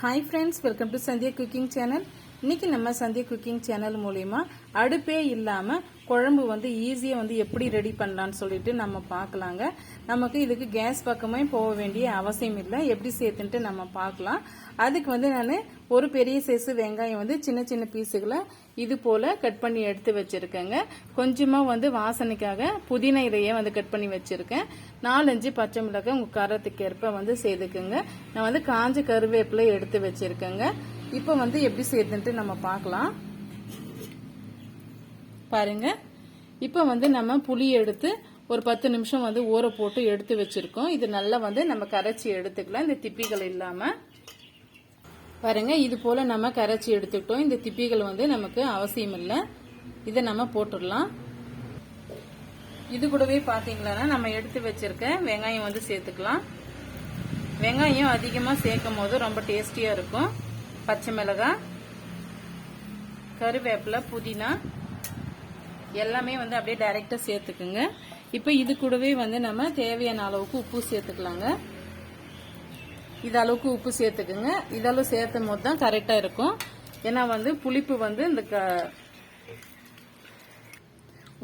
Hi friends welcome to Sandhya cooking channel இன்னைக்கு நம்ம Sandhya cooking channel மூலிமா அடுப்பே இல்லாமல் குழம்பு வந்து ஈஸியாக வந்து எப்படி ரெடி பண்ணலான்னு சொல்லிட்டு நம்ம பார்க்கலாங்க. நமக்கு இதுக்கு கேஸ் பக்கமே போக வேண்டிய அவசியம் இல்லை. எப்படி சேர்த்துன்ட்டு நம்ம பார்க்கலாம். அதுக்கு வந்து நான் ஒரு பெரிய சைஸு வெங்காயம் வந்து சின்ன சின்ன பீஸுகளை இது போல கட் பண்ணி எடுத்து வச்சிருக்கேங்க. கொஞ்சமாக வந்து வாசனைக்காக புதினா இதையே வந்து கட் பண்ணி வச்சிருக்கேன். நாலஞ்சு பச்சை மிளகாய் உங்கள் காரத்துக்கு ஏற்ப வந்து சேர்த்துக்குங்க. நான் வந்து காஞ்ச கருவேப்பிலை எடுத்து வச்சிருக்கேங்க. இப்போ வந்து எப்படி சேர்த்துன்ட்டு நம்ம பார்க்கலாம். பாருங்க. இப்போ வந்து நம்ம புளி எடுத்து ஒரு பத்து நிமிஷம் வந்து ஊற போட்டு எடுத்து வச்சிருக்கோம். இது நல்லா வந்து நம்ம கரைச்சி எடுத்துக்கலாம். இந்த திப்பிகள் இல்லாமல் பாருங்க இது போல நம்ம கரைச்சி எடுத்துக்கிட்டோம். இந்த திப்பிகள் வந்து நமக்கு அவசியம் இல்லை. இதை நம்ம போட்டுடலாம். இது கூடவே பார்த்தீங்களன்னா நம்ம எடுத்து வச்சிருக்க வெங்காயம் வந்து சேர்த்துக்கலாம். வெங்காயம் அதிகமாக சேர்க்கும் போது ரொம்ப டேஸ்டியாக இருக்கும். பச்சை மிளகாய் கருவேப்பிலை புதினா எல்லாமே வந்து அப்படியே டைரெக்டா சேர்த்துக்குங்க. இப்போ இது கூடவே வந்து நம்ம தேவையான அளவுக்கு உப்பு சேர்த்துக்கலாங்க. இது அளவுக்கு உப்பு சேர்த்துக்குங்க. இதெல்லாம் சேர்த்தும் போது தான் கரெக்டாக இருக்கும். ஏன்னா வந்து புளிப்பு வந்து இந்த க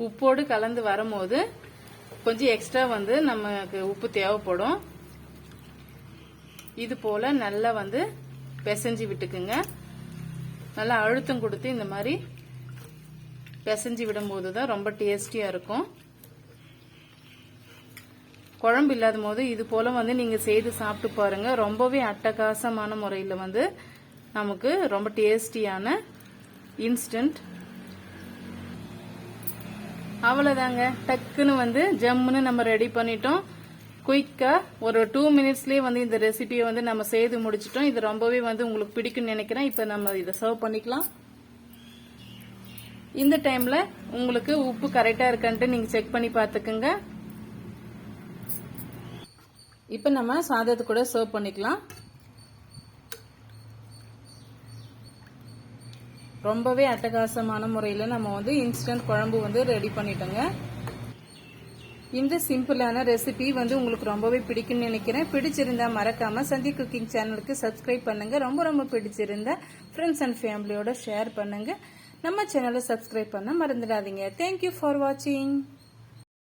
உப்போடு கலந்து வரும்போது கொஞ்சம் எக்ஸ்ட்ரா வந்து நமக்கு உப்பு தேவைப்படும். இது போல நல்லா வந்து பிசைஞ்சு விட்டுக்குங்க. நல்லா அழுத்தம் கொடுத்து இந்த மாதிரி பிசைஞ்சு விடும்போது தான் ரொம்ப டேஸ்டியாக இருக்கும். குழம்பு இல்லாத போது இது போல வந்து நீங்கள் செய்து சாப்பிட்டு பாருங்கள் ரொம்பவே அட்டகாசமான முறையில் வந்து நமக்கு ரொம்ப டேஸ்டியான இன்ஸ்டன்ட். அவ்வளோதாங்க டக்குன்னு வந்து ஜம்முன்னு நம்ம ரெடி பண்ணிட்டோம். குயிக்காக ஒரு டூ மினிட்ஸ்லேயே வந்து இந்த ரெசிபியை வந்து நம்ம செய்து முடிச்சிட்டோம். இது ரொம்பவே வந்து உங்களுக்கு பிடிக்கும்னு நினைக்கிறேன். இப்போ நம்ம இதை சர்வ் பண்ணிக்கலாம். இந்த டைமில் உங்களுக்கு உப்பு கரெக்டாக இருக்கான்ட்டு நீங்கள் செக் பண்ணி பார்த்துக்குங்க. இப்போ நம்ம சாதத்து கூட சர்வ் பண்ணிக்கலாம். ரொம்பவே அட்டகாசமான முறையில் நம்ம வந்து இன்ஸ்டன்ட் குழம்பு வந்து ரெடி பண்ணிட்டோங்க. இந்த சிம்பிளான ரெசிபி வந்து உங்களுக்கு ரொம்பவே பிடிக்கும்னு நினைக்கிறேன். பிடிச்சிருந்தா மறக்காம சந்தி குக்கிங் சேனலுக்கு சப்ஸ்கிரைப் பண்ணுங்க. ரொம்ப ரொம்ப பிடிச்சிருந்தா ஃப்ரெண்ட்ஸ் அண்ட் ஃபேமிலியோட ஷேர் பண்ணுங்க. நம்ம சேனலை சப்ஸ்கிரைப் பண்ண மறந்துடாதீங்க. தேங்க்யூ ஃபார் வாட்சிங்